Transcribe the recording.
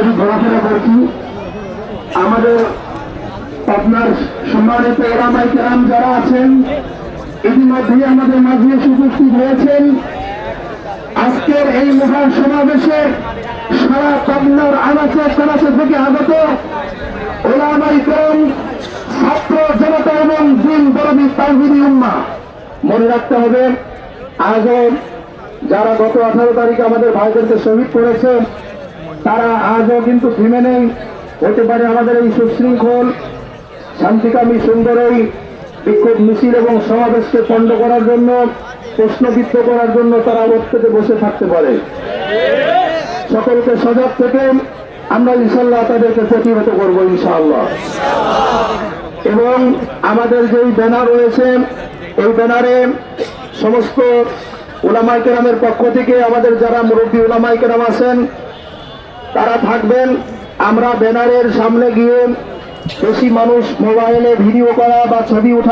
হিসেবে ঘোরাফেরা করছি, আমাদের আপনার সম্মানিত এরামাই কেরাম যারা আছেন, ইতিমধ্যেই আমাদের মাঝে উপস্থিত হয়েছেন। আজকের এই মহান সমাবেশে সারা পাবনার আনাচে কানাচে থেকে আগত ওলামাই কেরাম, ছাত্র জনতা এবং দিন দরবি তাহিদি উম্মা মনে রাখতে হবে, আজও যারা গত আঠারো তারিখে আমাদের ভাইদেরকে শহীদ করেছে তারা আজও কিন্তু থেমে নেই। হতে পারে আমাদের এই সুশৃঙ্খল, শান্তিকামী, সুন্দর এই বিক্ষোভ মিছিল এবং সমাবেশকে পণ্ড করার জন্য, প্রশ্নবিদ্ধ করার জন্য তারা থেকে বসে থাকতে পারে। সকলকে সজাগ থেকে আমরা ইনশাল্লাহ তাদেরকে প্রতিহত করব ইনশাআল্লাহ। এবং আমাদের যেই ব্যানার রয়েছে, এই ব্যানারে সমস্ত ওলামাই কেরামের পক্ষ থেকে আমাদের যারা মুরব্বী ওলামাই কেরাম আছেন তারা থাকবেন। আমরা ব্যানারের সামনে গিয়ে বেশি মানুষ মোবাইলে ভিডিও করা বা ছবি ওঠা